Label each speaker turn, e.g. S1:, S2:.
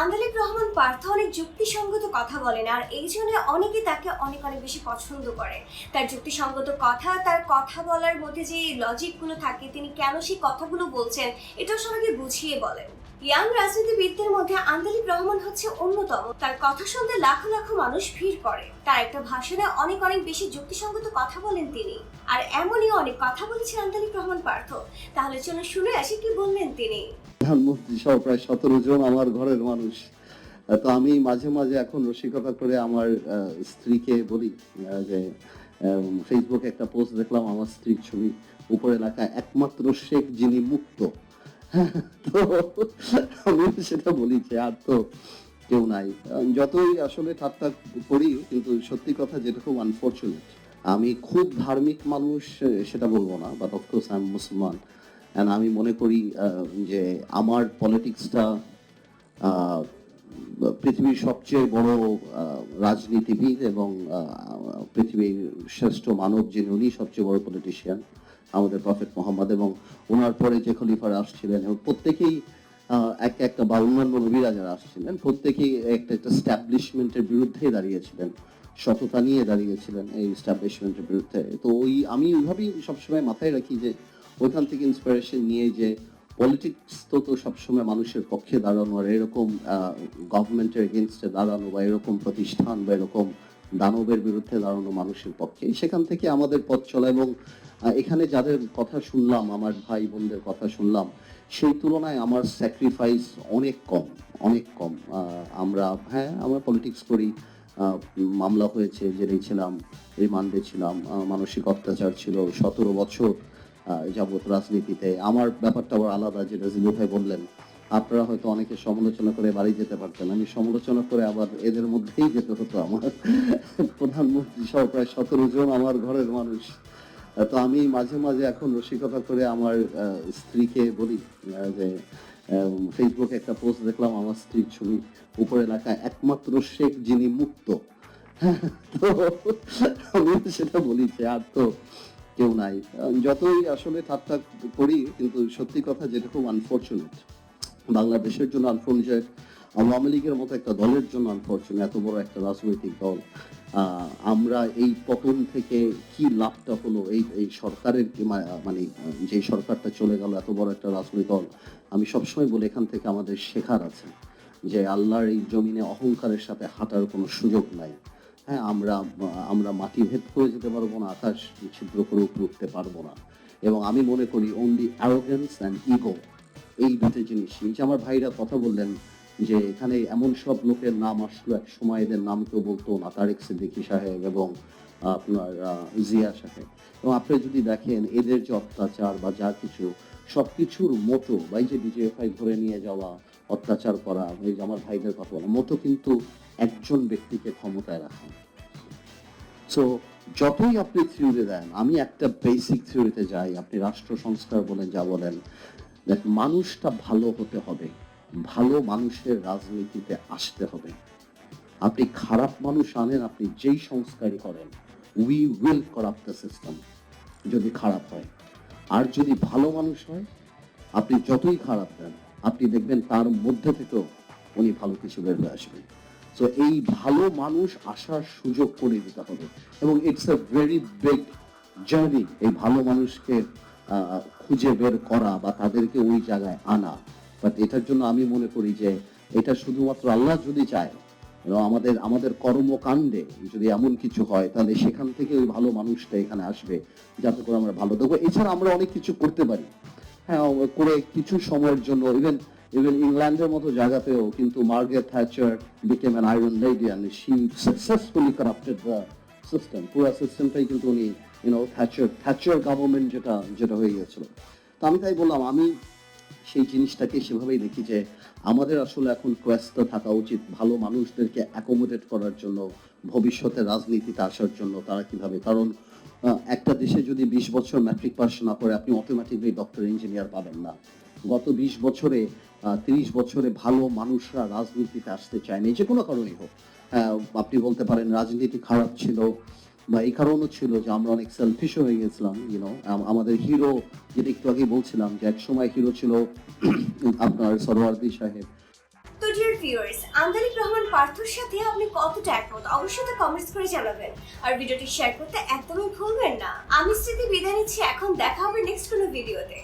S1: আন্দালিব রহমান পার্থ অনেক যুক্তিসঙ্গত কথা বলেন, আর এই জন্য অনেকে তাকে অনেক অনেক বেশি পছন্দ করে। তার যুক্তিসঙ্গত কথা, তার কথা বলার মধ্যে যে লজিকগুলো থাকে, তিনি কেন সেই কথাগুলো বলছেন, এটাও সবাইকে বুঝিয়ে বলেন। ইয়াং রাজনীতিবিদদের মধ্যে আন্দালিব রহমান হচ্ছে অন্যতম। তার কথা শুনতে লাখো লাখো মানুষ ভিড় করে। তার একটা ভাষণে অনেক অনেক বেশি যুক্তিসঙ্গত কথা বলেন তিনি। আর এমনই অনেক কথা বলেছেন আন্দালিব রহমান পার্থ। তাহলে চলো শুনে আসি কি বললেন তিনি।
S2: প্রধানমন্ত্রী সহ প্রায় সতেরো জন আমার ঘরের মানুষ। তো আমি মাঝে মাঝে এখন রসিকতা করে আমার স্ত্রীকে বলি যে ফেসবুকে একটা পোস্ট দেখলাম, আমার স্ত্রীর ছবি। উপরে লেখা, একমাত্র শেখ যিনি মুক্ত। তো আমি সেটা বলি যে আর তো কেউ নাই। যতই আসলে ঠাট্টা করি, কিন্তু সত্যি কথা যেটা খুব আনফর্চুনেট আমি খুব ধার্মিক মানুষ সেটা বলব না but of course I am মুসলমান। অ্যান্ড আমি মনে করি যে আমার পলিটিক্সটা পৃথিবীর সবচেয়ে বড় রাজনীতিবিদ এবং পৃথিবীর শ্রেষ্ঠ মানব যিনি উনি সবচেয়ে বড় পলিটিশিয়ান আমাদের প্রফেট মোহাম্মদ এবং ওনার পরে যে খলিফারা আসছিলেন এবং প্রত্যেকেই এক একটা বা অন্যান্য নবীরা যারা আসছিলেন প্রত্যেকেই একটা একটা স্ট্যাবলিশমেন্টের বিরুদ্ধেই দাঁড়িয়েছিলেন, সততা নিয়ে দাঁড়িয়েছিলেন এই স্ট্যাবলিশমেন্টের বিরুদ্ধে। তো ওই, আমি ওইভাবেই সবসময় মাথায় রাখি যে, ওইখান থেকে ইন্সপিরেশন নিয়ে যে পলিটিক্স তো তো সবসময় মানুষের পক্ষে দাঁড়ানো, আর এরকম গভর্নমেন্টের এগেনস্টে দাঁড়ানো বা এরকম প্রতিষ্ঠান বা এরকম দানবের বিরুদ্ধে দাঁড়ানো মানুষের পক্ষে সেখান থেকে আমাদের পথ চলা এবং এখানে যাদের কথা শুনলাম, আমার ভাই বোনদের কথা শুনলাম, সেই তুলনায় আমার স্যাক্রিফাইস অনেক কম অনেক কম। আমরা হ্যাঁ আমরা পলিটিক্স করি মামলা হয়েছে জেলে ছিলাম, রিমান্ডে ছিলাম মানসিক অত্যাচার ছিল, সতেরো বছর যাবত রাজনীতিতে। আমার ব্যাপারটা আবার আলাদা, যেটা জিলু ভাই বললেন। আপনারা হয়তো অনেকে সমালোচনা করে বাড়ি যেতে পারতেন। আমি সমালোচনা করে আবার এদের মধ্যেই যেতে হতো আমার। প্রধানমন্ত্রী সহ প্রায় সতেরো জন আমার ঘরের মানুষ। তো আমি মাঝে মাঝে এখন রসিকতা করে আমার স্ত্রীকে বলি যে ফেসবুকে একটা পোস্ট দেখলাম, আমার স্ত্রীর ছবি উপরে লেখা, একমাত্র শেখ যিনি মুক্ত। তো আমি সেটা বলি যে, আর তো কেউ নাই। যতই আসলে ঠাট্টা করি, কিন্তু সত্যি কথা যেটা খুব আনফর্চুনেট বাংলাদেশের জন্য আনফর্চুনেট আওয়ামী লীগের মতো একটা দলের জন্য আনফর্চুনেট এত বড় একটা রাজনৈতিক দল। আমরা এই পতন থেকে কি লাভটা হলো, এই এই সরকারের মানে যে সরকারটা চলে গেল, এত বড় একটা রাজনৈতিক দল, আমি সবসময় বলি এখান থেকে আমাদের শেখার আছে যে আল্লাহর এই জমিনে অহংকারের সাথে হাঁটার কোনো সুযোগ নাই। হ্যাঁ আমরা আমরা মাটি ভেদ করে যেতে পারব না, আকাশ ছিদ্র করে উপরে উঠতে পারব না। এবং আমি মনে করি অনলি অ্যারোগেন্স অ্যান্ড ইগো এই দুটো জিনিস। যে আমার ভাইরা কথা বললেন যে, এখানে এমন সব লোকের নাম আসলো, এক সময় এদের নাম কেউ বলতো না, তারেক সিদ্দিকী সাহেব এবং আপনার জিয়া সাহেব। এবং আপনি যদি দেখেন, এদের যে অত্যাচার বা যা কিছু, সবকিছুর মতো, বা এই যে ডিজিএফআই ধরে নিয়ে যাওয়া অত্যাচার করা যে আমার ভাইদের কথা বলা, মতো কিন্তু একজন ব্যক্তিকে ক্ষমতায় রাখা। সো যতই আপনি থিওরি দেন, আমি একটা বেসিক থিওরিতে যাই, আপনি রাষ্ট্র সংস্কার বলেন, যা বলেন, দেখ, মানুষটা ভালো হতে হবে, ভালো মানুষের রাজনীতিতে আসতে হবে। আপনি খারাপ মানুষ আনেন, আপনি যেই সংস্কারই করেন we will corrupt the system যদি খারাপ হয়। আর যদি ভালো মানুষ হয়, আপনি যতই খারাপ দেন আপনি দেখবেন তার মধ্যে থেকেও উনি ভালো কিছু বের হয়ে আসবেন। তো এই ভালো মানুষ আসার সুযোগ করে দিতে হবে। এবং it's a very big journey এই ভালো মানুষকে খুঁজে বের করা বা তাদেরকে ওই জায়গায় আনা। বাট এটার জন্য আমি মনে করি যে, এটা শুধুমাত্র আল্লাহ যদি চায় এবং আমাদের আমাদের কর্মকাণ্ডে যদি এমন কিছু হয়, তাহলে সেখান থেকে ওই ভালো মানুষটা এখানে আসবে, যাতে করে আমরা ভালো দেখব এছাড়া আমরা অনেক কিছু করতে পারি। হ্যাঁ করে কিছু সময়ের জন্য ইভেন ইভেন ইংল্যান্ডের মতো জায়গাতেও কিন্তু Thatcher became an iron lady and she successfully corrupted the system পুরো সিস্টেমটাই কিন্তু উনি ইউনো থ্যাচার থ্যাচার গভর্নমেন্ট যেটা যেটা হয়ে গিয়েছিল। তো আমি তাই বললাম, আমি সেই জিনিসটাকে সেভাবেই দেখি যে আমাদের আসলে এখন কোয়েস্ট থাকা উচিত, ভালো মানুষদেরকে অ্যাকোমোডেট করার জন্য, ভবিষ্যতে রাজনীতিতে আসার জন্য তারা কীভাবে, কারণ একটা দেশে যদি বিশ বছর ম্যাট্রিক পাস না করে, আপনি অটোমেটিকলি ডক্টর ইঞ্জিনিয়ার পাবেন না। গত বিশ বছরে তিরিশ বছরে ভালো মানুষরা রাজনীতিতে আসতে চায়নি যে কোনো কারণেই হোক। আপনি বলতে পারেন রাজনীতি খারাপ ছিল, বা এই কারণও ছিল যে আমরা অনেক সেলফিশ হয়ে গেছিলাম ইউনো আমাদের হিরো যেটা একটু আগে বলছিলাম যে এক সময় হিরো ছিল আপনার সরওয়ার্দি সাহেব।
S1: ভিউয়ার্স আন্দালিক রহমান পার্থর সাথে আপনি কতটা একমত? অবশ্যই তা কমেন্টস করে জানাবেন। আর ভিডিওটি শেয়ার করতে একদমই ভুলবেন না। আমি স্মৃতি বিদায় নিচ্ছি, এখন দেখা হবে নেক্সট কোনো ভিডিওতে